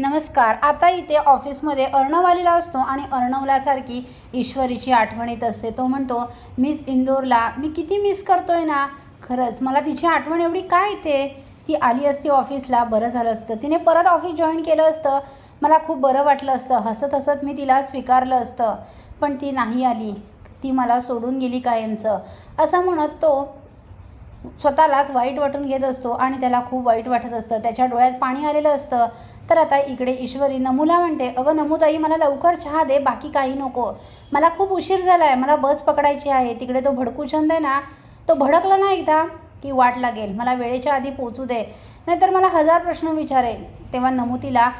नमस्कार. आता इथे ऑफिसमध्ये अर्णव आलेला असतो आणि अर्णवलासारखी ईश्वरीची आठवण येत असते. तो म्हणतो मिस इंदोरला मी किती मिस करतोय ना. खरंच मला तिची आठवण एवढी काय येते? ती आली असती ऑफिसला बरं झालं असतं. तिने परत ऑफिस जॉईन केलं असतं. मला खूप बरं वाटलं असतं. हसत हसत मी तिला स्वीकारलं असतं. पण ती नाही आली. ती मला सोडून गेली कायमचं. असं म्हणत तो स्वतःलाच वाईट वाटून घेत असतो आणि त्याला खूप वाईट वाटत असतं. त्याच्या डोळ्यात पाणी आलेलं असतं. तर आता इकडे ईश्वरी नमूला म्हणते अगं नमूताई मला लवकर चहा दे बाकी काही नको. मला खूप उशीर झाला आहे मला बस पकडायची आहे. तिकडे तो भडकूचंद आहे ना तो भडकला ना एकदा की वाट लागेल. मला वेळेच्या आधी पोचू दे. नाहीतर मला हजार प्रश्न विचारेल. तेव्हा नमुतीला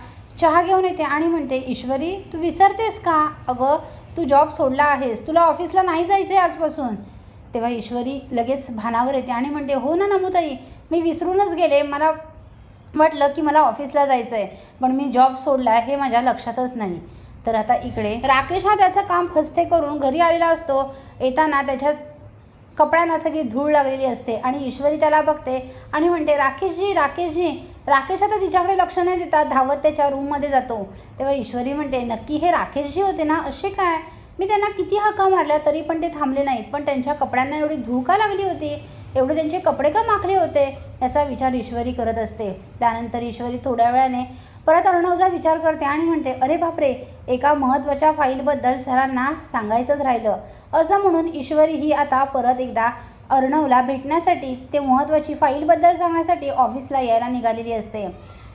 चहा घेऊन येते आणि म्हणते ईश्वरी तू विसरतेस का? अगं तू जॉब सोडला आहेस. तुला ऑफिसला नाही जायचं आहे आजपासून. तेव्हा ईश्वरी लगेच भानावर येते आणि म्हणते हो ना नमुताई मी विसरूनच गेले. मला वाटलं की मला ऑफिसला जायचं आहे पण मी जॉब सोडला हे माझ्या लक्षातच नाही. तर आता इकडे राकेश हा त्याचं काम फसते करून घरी आलेला असतो. येताना त्याच्या कपड्यांना सगळी धूळ लागलेली असते आणि ईश्वरी त्याला बघते आणि म्हणते राकेशजी राकेशजी. राकेश आता तिच्याकडे लक्ष नाही देतात धावत त्याच्या रूममध्ये जातो. तेव्हा ईश्वरी म्हणते नक्की हे राकेशजी होते ना? असे काय? मी त्यांना किती हाका मारल्या तरी पण ते थांबले नाहीत. पण त्यांच्या कपड्यांना एवढी धूळ का लागली होती? एवढे त्यांचे कपडे का माखले होते? याचा विचार ईश्वरी करत असते. त्यानंतर ईश्वरी थोड्या वेळाने परत अर्णवचा विचार करते आणि म्हणते अरे बापरे एका महत्त्वाच्या फाईलबद्दल सरांना सांगायचंच राहिलं. असं म्हणून ईश्वरी ही आता परत एकदा अर्णवला भेटण्यासाठी ते महत्त्वाची फाईलबद्दल सांगण्यासाठी ऑफिसला यायला निघालेली असते.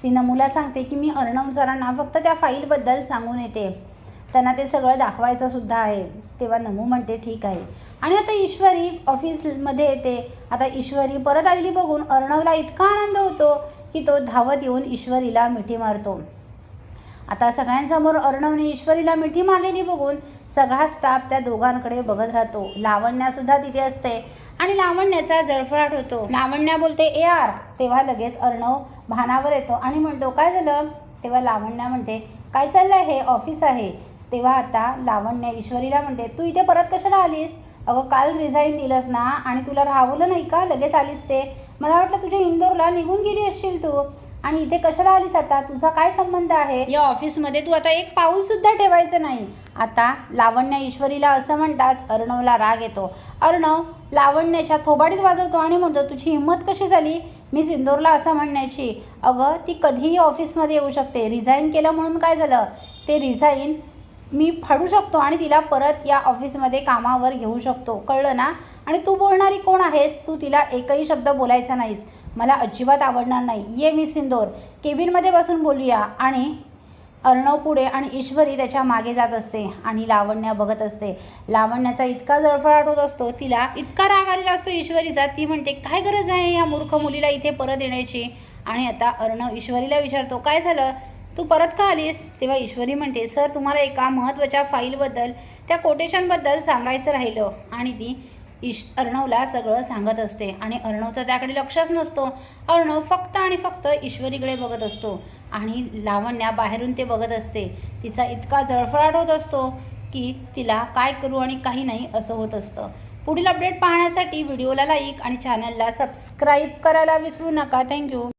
ती नमूला सांगते की मी अर्णव सरांना फक्त त्या फाईलबद्दल सांगून येते. त्यांना ते सगळं दाखवायचं सुद्धा आहे. तेव्हा नमू म्हणते ठीक आहे. आणि आता ईश्वरी ऑफिसमध्ये येते. आता ईश्वरी परत आलेली बघून अर्णवला इतका आनंद होतो की तो धावत येऊन ईश्वरीला मिठी मारतो. आता सगळ्यांसमोर अर्णवने ईश्वरीला मिठी मारलेली बघून सगळा स्टाफ त्या दोघांकडे बघत राहतो. लावण्यासुद्धा तिथे असते आणि लावण्याचा जळफळाट होतो. लावण्या बोलते ए आर. तेव्हा लगेच अर्णव भानावर येतो आणि म्हणतो काय झालं? तेव्हा लावण्या म्हणते काय चाललं आहे ऑफिस आहे. तेव्हा आता लावण्य ईश्वरीला म्हणते तू इथे परत कशाला आलीस? अगं काल रिझाईन दिलंस ना आणि तुला राहवलं नाही का? लगेच आलीस ते. मला वाटलं तुझ्या इंदोरला निघून गेली असशील तू. आणि इथे कशाला आलीस आता? तुझा काय संबंध आहे? या ऑफिसमध्ये तू आता एक पाऊल सुद्धा ठेवायचं नाही. आता लावण्य ईश्वरीला असं म्हणताच अर्णवला राग येतो. अर्णव लावण्याच्या थोबाडीत वाजवतो आणि म्हणतो तुझी हिंमत कशी झाली? मी इंदोरला असं म्हणण्याची. अगं ती कधीही ऑफिसमध्ये येऊ शकते. रिझाईन केलं म्हणून काय झालं? ते रिझाईन मी फाडू शकतो आणि तिला परत या ऑफिसमध्ये कामावर घेऊ शकतो. कळलं ना? आणि तू बोलणारी कोण आहेस? तू तिला एकही शब्द बोलायचा नाहीस. मला अजिबात आवडणार नाही. ये मी सिंदोर केबिनमध्ये बसून बोलूया. आणि अर्णव पुढे आणि ईश्वरी त्याच्यामागे जात असते आणि लावण्या बघत असते. लावण्याचा इतका जळफळाट होत असतो तिला इतका राग आलेला असतो ईश्वरीचा ती म्हणते काय गरज आहे या मूर्ख मुलीला इथे परत येण्याची? आणि आता अर्णव ईश्वरीला विचारतो काय झालं? तू परत का आलीस? तेव्हा ईश्वरी म्हणते सर तुम्हाला एका महत्त्वाच्या फाईलबद्दल त्या कोटेशनबद्दल सांगायचं राहिलं. आणि ती ईश अर्णवला सगळं सांगत असते. आणि अर्णवचं त्याकडे लक्षच नसतो. अर्णव फक्त आणि फक्त ईश्वरीकडे बघत असतो. आणि लावण्या बाहेरून ते बघत असते. तिचा इतका जळफळाट होत असतो की तिला काय करू आणि काही नाही असं होत असतं. पुढील अपडेट पाहण्यासाठी व्हिडिओला लाईक आणि चॅनलला सबस्क्राईब करायला विसरू नका. थँक्यू.